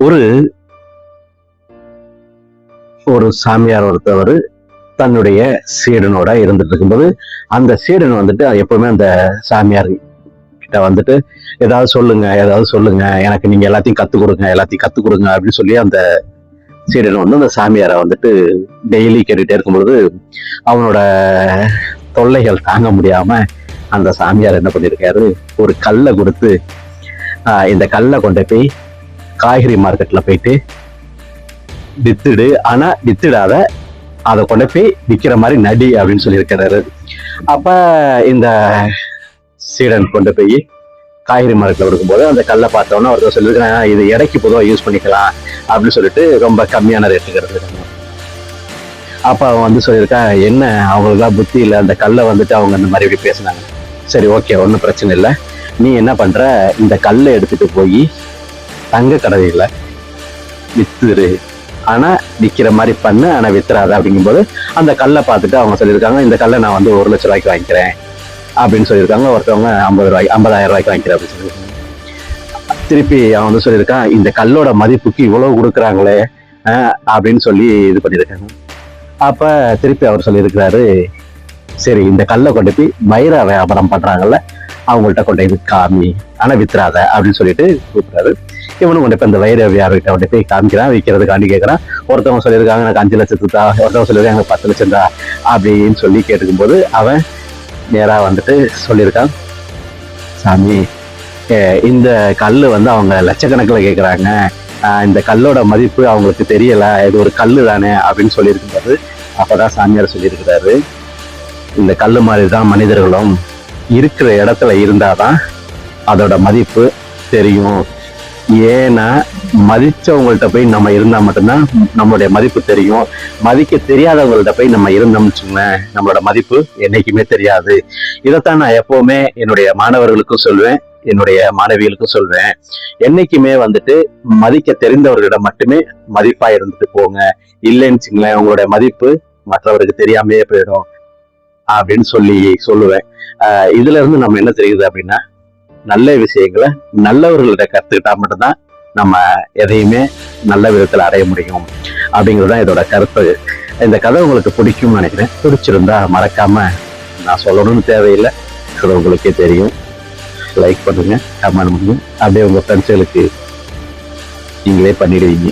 ஒரு ஒரு சாமியார் ஒருத்தவர் தன்னுடைய சீடனோட இருந்துட்டு இருக்கும்போது அந்த சீடன் வந்துட்டு எப்பவுமே அந்த சாமியார் கிட்ட வந்துட்டு ஏதாவது சொல்லுங்க ஏதாவது சொல்லுங்க எனக்கு நீங்க எல்லாத்தையும் கத்து கொடுங்க எல்லாத்தையும் கத்து கொடுங்க அப்படின்னு சொல்லி அந்த சீடன் வந்து அந்த சாமியாரை வந்துட்டு டெய்லி கேட்டுட்டே இருக்கும்பொழுது அவனோட தொல்லைகள் தாங்க முடியாம அந்த சாமியார் என்ன பண்ணிருக்காரு ஒரு கல்லை கொடுத்து ஆஹ் இந்த கல்லை கொண்டு போய் காய்கறி மார்க்கெட்ல போயிட்டு வித்துடு. ஆனா வித்துடாத அதை கொண்டு போய் விக்கிற மாதிரி நடி அப்படின்னு சொல்லியிருக்கிறாரு. அப்ப இந்த சீடன் கொண்டு போய் காய்கறி மார்க்கெட்ல கொடுக்கும்போது அந்த கல்லை பார்த்தோன்னா ஒருத்தர் சொல்லியிருக்காங்க இது எடைக்கு பொதுவாக யூஸ் பண்ணிக்கலாம் அப்படின்னு சொல்லிட்டு ரொம்ப கம்மியான ரேட்டுக்கு எடுத்துக்கிறாங்க அப்ப அவன் வந்து சொல்லியிருக்கான் என்ன அவங்களுக்குலாம் புத்தி இல்லை அந்த கல்லை வந்துட்டு அவங்க அந்த மாதிரி இப்படி பேசினாங்க. சரி ஓகே ஒன்றும் பிரச்சனை இல்லை. நீ என்ன பண்ற? இந்த கல்லை எடுத்துட்டு போய் தங்க கடையில வித்துரு. ஆனா விற்கிற மாதிரி பண்ணு ஆனா வித்துறாத அப்படிங்கும்போது அந்த கல்லை பார்த்துட்டு அவங்க சொல்லியிருக்காங்க இந்த கல்லை நான் வந்து ஒரு லட்ச ரூபாய்க்கு வாங்கிக்கிறேன். அப்படின்னு சொல்லியிருக்காங்க. ஒருத்தவங்க ஐம்பது ரூபாய்க்கு ஐம்பதாயிரம் ரூபாய்க்கு வாங்கிக்கிறேன் அப்படின்னு சொல்லியிருக்காங்க. திருப்பி அவன் வந்து சொல்லியிருக்கான் இந்த கல்லோட மதிப்புக்கு இவ்வளவு கொடுக்குறாங்களே. அப்படின்னு சொல்லி இது பண்ணியிருக்காங்க. அப்ப திருப்பி அவர் சொல்லியிருக்கிறாரு சரி இந்த கல்லை கொண்டு போய் வைர வியாபாரம் பண்றாங்கல்ல அவங்கள்ட்ட கொண்டே காமி ஆனா வித்துறாத அப்படின்னு சொல்லிட்டு கூப்பிடுறாரு. இவனும் கொண்டு போய் அந்த வைர வியாபாரிகிட்ட கொண்டு போய் காமிக்கிறான் விற்கிறதுக்காண்டி கேட்கறான் ஒருத்தவங்க சொல்லியிருக்காங்க எனக்கு அஞ்சு லட்சத்துக்கு தான் ஒருத்தவங்க சொல்லியிருக்காங்க எனக்கு பத்து லட்சம் தான் அப்படின்னு சொல்லி கேட்டுக்கும்போது அவன் நேராக வந்துட்டு சொல்லியிருக்கான். சாமி இந்த கல் வந்து அவங்க லட்சக்கணக்கில் கேட்குறாங்க இந்த கல்லோட மதிப்பு அவங்களுக்கு தெரியல இது ஒரு கல் தானே அப்படின்னு சொல்லியிருக்கும்போது அப்போதான் சாமியார் சொல்லியிருக்கிறாரு. இந்த கல் மாதிரி தான் மனிதர்களும் இருக்கிற இடத்துல இருந்தாதான் அதோட மதிப்பு தெரியும். ஏன்னா மதிச்சவங்கள்ட்ட போய் நம்ம இருந்தா மட்டும்தான் நம்மளுடைய மதிப்பு தெரியும். மதிக்க தெரியாதவங்கள்ட்ட போய் நம்ம இருந்தோம்னு வச்சுக்கோங்களேன் நம்மளோட மதிப்பு என்னைக்குமே தெரியாது. இதைத்தான் நான் எப்பவுமே என்னுடைய மாணவர்களுக்கும் சொல்வேன் என்னுடைய மாணவிகளுக்கும் சொல்வேன். என்னைக்குமே வந்துட்டு மதிக்க தெரிந்தவர்களிடம் மட்டுமே மதிப்பா இருந்துட்டு போங்க. இல்லைன்னு வச்சுங்களேன் உங்களுடைய மதிப்பு மற்றவருக்கு தெரியாமையே போயிடும். அப்படின்னு சொல்லி சொல்லுவேன். ஆஹ் இதுல இருந்து நம்ம என்ன தெரியுது அப்படின்னா நல்ல விஷயங்களை நல்லவர்கள்ட்ட கத்துக்கிட்டா மட்டும்தான் நம்ம எதையுமே நல்ல விதத்துல அடைய முடியும். அப்படிங்கிறது தான் இதோட கருத்து. இந்த கதை உங்களுக்கு பிடிக்கும்னு நினைக்கிறேன். பிடிச்சிருந்தா மறக்காம நான் சொல்லணும்னு தேவையில்லை. அது உங்களுக்கே தெரியும். லைக் பண்ணுங்க கமெண்ட் பண்ணுங்க. அப்படியே உங்க ஃப்ரெண்ட்ஸுகளுக்கு நீங்களே பண்ணிடுவீங்க.